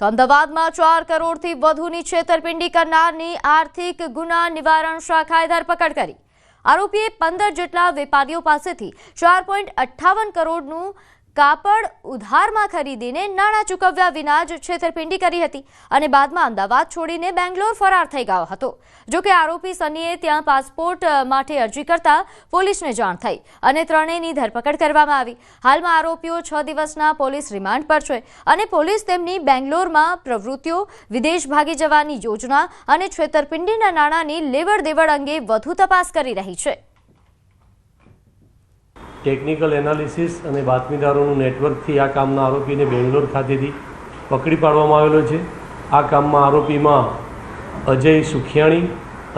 તો અમદાવાદમાં ચાર કરોડથી વધુની છેતરપિંડી કરનારની આર્થિક ગુના નિવારણ શાખાએ ધરપકડ કરી. આરોપીએ પંદર જેટલા વેપારીઓ પાસેથી ચાર પોઈન્ટ અઠ્ઠાવન કરોડનું કાપડ ઉધારમાં ખરીદીને નાણાં ચૂકવ્યા વિના જ છેતરપિંડી કરી હતી અને બાદમાં અમદાવાદ છોડીને બેંગ્લોર ફરાર થઈ ગયો હતો. જોકે આરોપી સનીએ ત્યાં પાસપોર્ટ માટે અરજી કરતા પોલીસને જાણ થઈ અને ત્રણેયની ધરપકડ કરવામાં આવી. હાલમાં આરોપીઓ છ દિવસના પોલીસ રિમાન્ડ પર છે અને પોલીસ તેમની બેંગ્લોરમાં પ્રવૃત્તિઓ, વિદેશ ભાગી જવાની યોજના અને છેતરપિંડીના નાણાંની લેવડ દેવડ અંગે વધુ તપાસ કરી રહી છે. ટેકનિકલ એનાલિસિસ અને બાતમીદારોનું નેટવર્કથી આ કામના આરોપીને બેંગ્લોર ખાતેથી પકડી પાડવામાં આવેલો છે. આ કામમાં આરોપીમાં અજય સુખિયાણી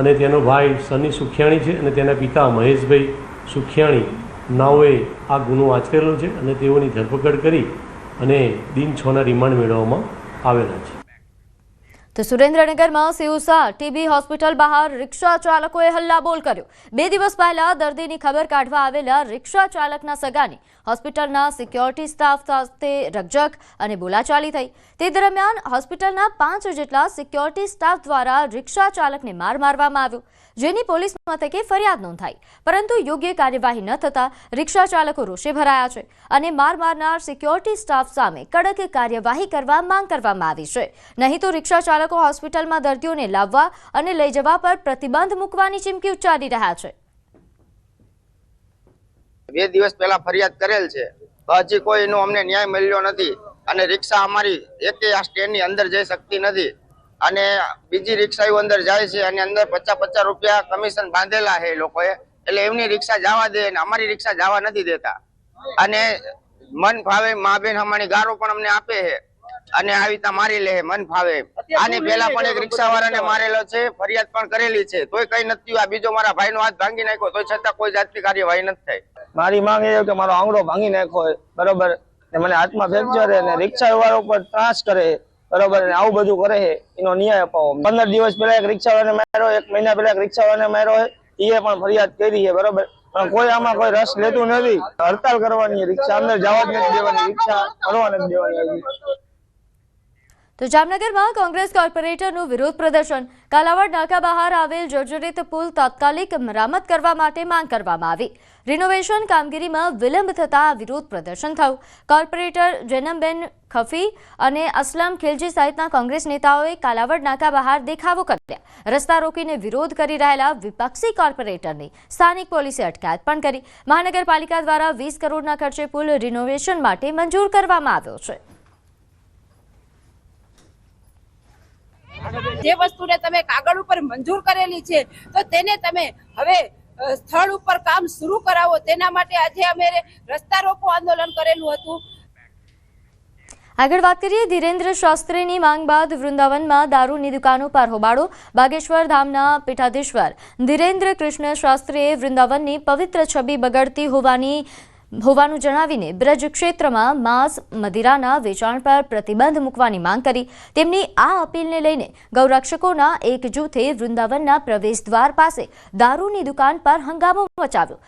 અને તેનો ભાઈ સની સુખિયાણી છે અને તેના પિતા મહેશભાઈ સુખિયાણી. નાઓએ આ ગુનો આચરેલો છે અને તેઓની ધરપકડ કરી અને દિન છના રિમાન્ડ મેળવવામાં આવેલા છે. તો સુરેન્દ્રનગરમાં સિયુસા ટીબી હોસ્પિટલ બહાર રિક્ષા ચાલકોએ હલ્લાબોલ કર્યો. બે દિવસ પહેલા દર્દીની ખબર કાઢવા આવેલા રિક્ષા ચાલકના સગાની હોસ્પિટલના સિક્યોરિટી સ્ટાફ સાથે રકઝક અને બોલાચાલી થઈ. તે દરમિયાન હોસ્પિટલના પાંચ જેટલા સિક્યોરિટી સ્ટાફ દ્વારા રિક્ષા ચાલકને માર મારવામાં આવ્યો. જેની પોલીસ મથકે ફરિયાદ નોંધાઈ. પરંતુ યોગ્ય કાર્યવાહી ન થતાં રિક્ષા ચાલકો રોષે ભરાયા છે અને માર મારનાર સિક્યોરિટી સ્ટાફ સામે કડક કાર્યવાહી કરવા માંગ કરવામાં આવી છે. નહીં તો રિક્ષા ચાલકો હોસ્પિટલમાં દર્દીઓને લાવવા અને લઈ જવા પર પ્રતિબંધ મૂકવાની ચીમકી ઉચ્ચારી રહ્યા છે. બે દિવસ પહેલા ફરિયાદ કરેલ છે. હજી કોઈ એનો અમને ન્યાય મળ્યો નથી અને રિક્ષા અમારી એકે આ સ્ટેન્ડની અંદર જઈ શકતી નથી. અને બીજી રિક્ષાઓ અંદર જાય છે અને અંદર પચાસ પચાસ રૂપિયા કમિશન બાંધેલા છે એ લોકોએ. એટલે એમની રિક્ષા જવા દે અને અમારી રિક્ષા જવા નથી દેતા. અને મન ફાવે મા બેન અમારી ગારો પણ અમને આપે છે. અને આવી રીતના મારી લે મન ફાવે. આની પેલા પણ એક રિક્ષા વાળાને મારેલો છે ફરિયાદ પણ કરેલી છે. તોય કઈ નથી આ બીજો મારા ભાઈ હાથ ભાંગી નાખ્યો તોય છતાં કોઈ જાતની કાર્યવાહી નથી થઈ. મારી માંગ એ કે મારો આંગળો ભાંગી નાખ્યો હોય બરોબર? મને હાથમાં ફ્રેક્ચર છે રિક્ષા વાળો પર ત્રાસ કરે બરોબર? આવું બધું કરે છે એનો ન્યાય અપાવો. પંદર દિવસ પહેલા એક રિક્ષા વાળાને માર્યો એક મહિના પહેલા એક રિક્ષા વાળાને માર્યો એ પણ ફરિયાદ કરી છે બરોબર? પણ કોઈ આમાં કોઈ રસ લેતું નથી. હડતાલ કરવાની રિક્ષા અંદર જવા જ નથી દેવાની રિક્ષા ફરવા નથી દેવાની. તો જામનગરમાં કોંગ્રેસ કોર્પોરેટરનું વિરોધ પ્રદર્શન. કાલાવડ નાકા બહાર આવેલ જર્જરિત પુલ તાત્કાલિક મરામત કરવા માટે માંગ કરવામાં આવી. રિનોવેશન કામગીરીમાં વિલંબ થતાં વિરોધ પ્રદર્શન થયું. કોર્પોરેટર જેનમબેન ખફી અને અસલમ ખિલજી સહિતના કોંગ્રેસ નેતાઓએ કાલાવડ નાકા બહાર દેખાવો કર્યા રસ્તા રોકીને વિરોધ કરી રહેલા વિપક્ષી કોર્પોરેટરની સ્થાનિક પોલીસે અટકાયત પણ કરી. મહાનગરપાલિકા દ્વારા વીસ કરોડના ખર્ચે પુલ રિનોવેશન માટે મંજૂર કરવામાં આવ્યો છે. જે વસ્તુને તમે કાગળ ઉપર મંજૂર કરેલી છે, તો તેને તમે હવે સ્થળ ઉપર કામ શરૂ કરાવો. તેના માટે આજે અમે રસ્તા રોકો આંદોલન કરેલું હતું. આગળ વાત કરીએ ધીરેન્દ્ર શાસ્ત્રીની માંગ બાદ વૃંદાવનમાં દારૂની દુકાનો પર હોબાળો. બાગેશ્વર ધામના પીઠાધીશ્વર ધીરેન્દ્ર કૃષ્ણ શાસ્ત્રીએ વૃંદાવનની પવિત્ર છબી બગડતી હોવાની હોવાનું જણાવીને બ્રજ ક્ષેત્રમાં માંસ મદિરાના વેચાણ પર પ્રતિબંધ મૂકવાની માંગ કરી. તેમની આ અપીલને લઈને ગૌરક્ષકોના એક જૂથે વૃંદાવનના પ્રવેશ દ્વાર પાસે દારૂની દુકાન પર હંગામો મચાવ્યો.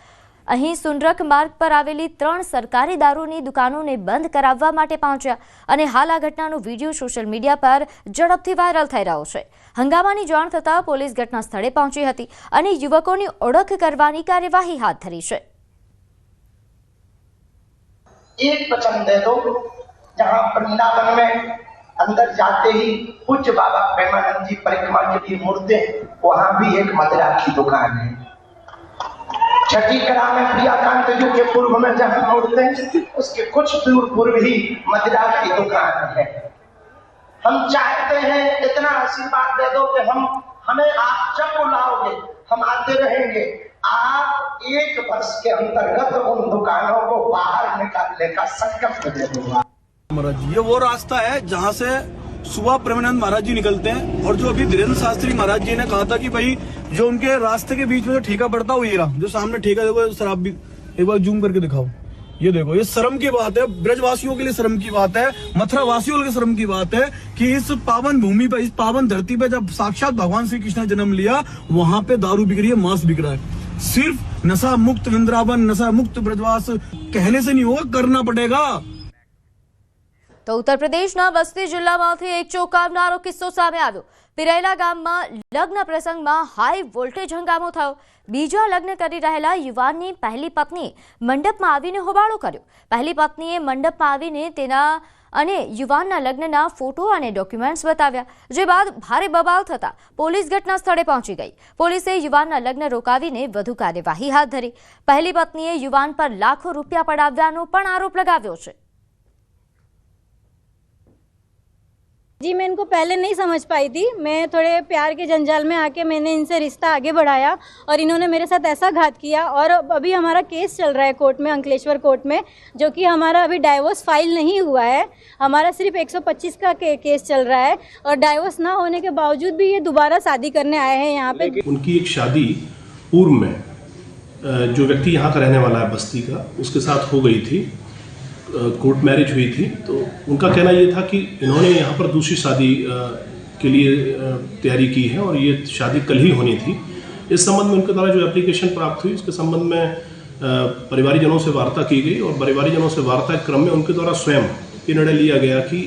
અહીં સુનરક માર્ગ પર આવેલી ત્રણ સરકારી દારૂની દુકાનોને બંધ કરાવવા માટે પહોંચ્યા અને હાલ આ ઘટનાનો વીડિયો સોશિયલ મીડિયા પર ઝડપથી વાયરલ થઈ રહ્યો છે. હંગામાની જાણ થતાં પોલીસ ઘટના સ્થળે પહોંચી હતી અને યુવકોની ઓળખ કરવાની કાર્યવાહી હાથ ધરી છે. एक वचन दे दो, जहाँ वृंदावन में अंदर जाते ही पूज्य बाबा प्रेमानंद जी परिक्रमा के लिए मुड़ते वहाँ भी एक मदिरा की दुकान है। छठी कला में प्रियाकांत जी के पूर्व में जहाँ मुड़ते उसके कुछ दूर पूर्व ही मदिरा की दुकान है। हम चाहते हैं इतना आशीर्वाद दे दो कि हम, हमें आप जब बुलाओगे, हम आते रहेंगे। आप एक वर्ष के अंतर्गत उन दुकानों को बाहर निकालने का संकल्प महाराज ये वो रास्ता है जहाँ से सुबह प्रेमानंद महाराज जी निकलते हैं और जो अभी धीरेन्द्र शास्त्री महाराज जी ने कहा था कि भाई, जो उनके रास्ते के बीच में जो ठेका पड़ता है ये रहा। जो सामने ठेका देखो, शराब भी एक बार जूम करके दिखाओ। ये देखो, ये शर्म की बात है, ब्रजवासियों के लिए शर्म की बात है मथुरा वासियों के लिए शर्म की बात है कि इस पावन भूमि पर इस पावन धरती पर जब साक्षात भगवान श्री कृष्ण ने जन्म लिया, वहाँ पे दारू बिक रही है, मांस बिक रहा है। सिर्फ नशा मुक्त वृंदावन नशा मुक्त ब्रजवास कहने से नहीं होगा करना पड़ेगा તો ઉત્તર પ્રદેશના બસ્તી જિલ્લામાંથી એક ચોંકાવનારો કિસ્સો સામે આવ્યો પિરેલા ગામમાં લગ્ન પ્રસંગમાં હાઈ વોલ્ટેજ હંગામો થયો. બીજા લગ્ન કરી રહેલા યુવાનની પહેલી પત્ની મંડપમાં આવીને હોબાળો કર્યો. પહેલી પત્નીએ મંડપમાં આવીને તેના અને યુવાનના લગ્નના ફોટો અને ડોક્યુમેન્ટ્સ બતાવ્યા, જે બાદ ભારે બબાલ થતા પોલીસ ઘટના સ્થળે પહોંચી ગઈ. પોલીસે યુવાનના લગ્ન રોકાવીને વધુ કાર્યવાહી હાથ ધરી. પહેલી પત્નીએ યુવાન પર લાખો રૂપિયા પડાવ્યાનો પણ આરોપ લગાવ્યો છે. जी मैं इनको पहले नहीं समझ पाई थी। मैं थोड़े प्यार के जंजाल में आके मैंने इनसे रिश्ता आगे बढ़ाया और इन्होंने मेरे साथ ऐसा घात किया और अभी हमारा केस चल रहा है कोर्ट में अंकलेश्वर कोर्ट में जो कि हमारा अभी डाइवोर्स फ़ाइल नहीं हुआ है। हमारा सिर्फ़ 125 का के, केस चल रहा है और डाइवोर्स ना होने के बावजूद भी ये दोबारा शादी करने आए हैं यहाँ पे। उनकी एक शादी पूर्व में जो व्यक्ति यहाँ का रहने वाला है बस्ती का उसके साथ हो गई थी। कोर्ट मैरिज हुई थी तो उनका कहना ये था कि इन्होंने यहाँ पर दूसरी शादी के लिए तैयारी की है और ये शादी कल ही होनी थी। इस संबंध में उनके द्वारा जो एप्लीकेशन प्राप्त हुई, इसके संबंध में परिवारीजनों से वार्ता की गई और परिवारीजनों से वार्ता के क्रम में उनके द्वारा स्वयं ये निर्णय लिया गया कि